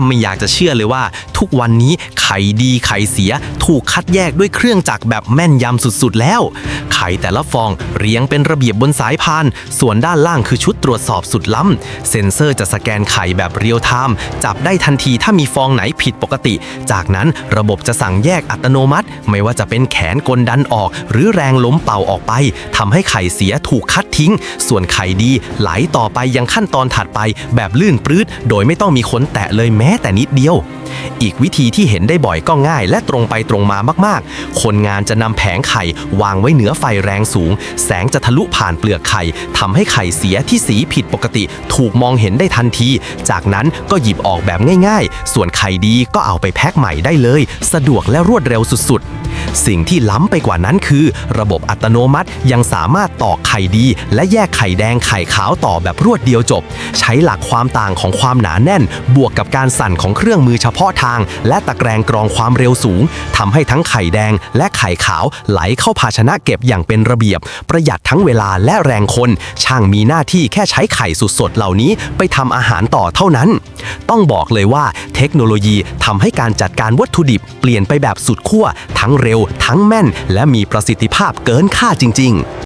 บไม่อยากจะเชื่อเลยว่า ทุกวันนี้ ข่ดีไข่เสียถูกคัดแยกด้วยเครื่องจักรแบบแม่นยำสุดๆแล้ว ไข่แต่ละฟองเรียงเป็นระเบียบบนสายพาน ส่วนด้านล่างคือชุดตรวจสอบสุดล้ำ เซ็นเซอร์จะสแกนไข่แบบเรียลไทม์จับได้ทันทีถ้ามีฟองไหนผิดปกติ จากนั้นระบบจะสั่งแยกอัตโนมัติ ไม่ว่าจะเป็นแขนกลดันออก หรือแรงล้มเป่าออกไปทำให้ไข่เสียถูกคัดทิ้ง ส่วนไข่ดีไหลต่อไปยังขั้นตอนถัดไปแบบลื่นปลื้ดโดยไม่ต้องมีคนแตะเลยแม้แต่นิดเดียว อีกวิธีที่เห็นได้บ่อยก็ง่าย และตรงไปตรงมามากๆ คนงานจะนำแผงไข่วางไว้เหนือไฟแรงสูง แสงจะทะลุผ่านเปลือกไข่ทำให้ไข่เสียที่สีผิดปกติ ถูกมองเห็นได้ทันที จากนั้นก็หยิบออกแบบง่าย ๆ ส่วนไข่ดีก็เอาไปแพ็คใหม่ได้เลย สะดวกและรวดเร็วสุดๆ สิ่งที่ล้ำไปกว่านั้นคือ ระบบอัตโนมัติยังสามารถตอกไข่ดี และแยกไข่แดงไข่ขาวต่อแบบรวดเดียวจบ ใช้หลักความต่างของความหนาแน่น บวกกับการสั่นของเครื่องมือเฉพาะทาง และตะแกรงกรองความเร็วสูงทำให้ทั้งไข่แดงและไข่ขาวไหลเข้าภาชนะเก็บอย่างเป็นระเบียบ ประหยัดทั้งเวลาและแรงคน ช่างมีหน้าที่แค่ใช้ไข่สดๆเหล่านี้ไปทำอาหารต่อเท่านั้น ต้องบอกเลยว่าเทคโนโลยีทำให้การจัดการวัตถุดิบเปลี่ยนไปแบบสุดขั้วทั้งเร็ว ทั้งแม่น และมีประสิทธิภาพเกินค่าจริง ๆ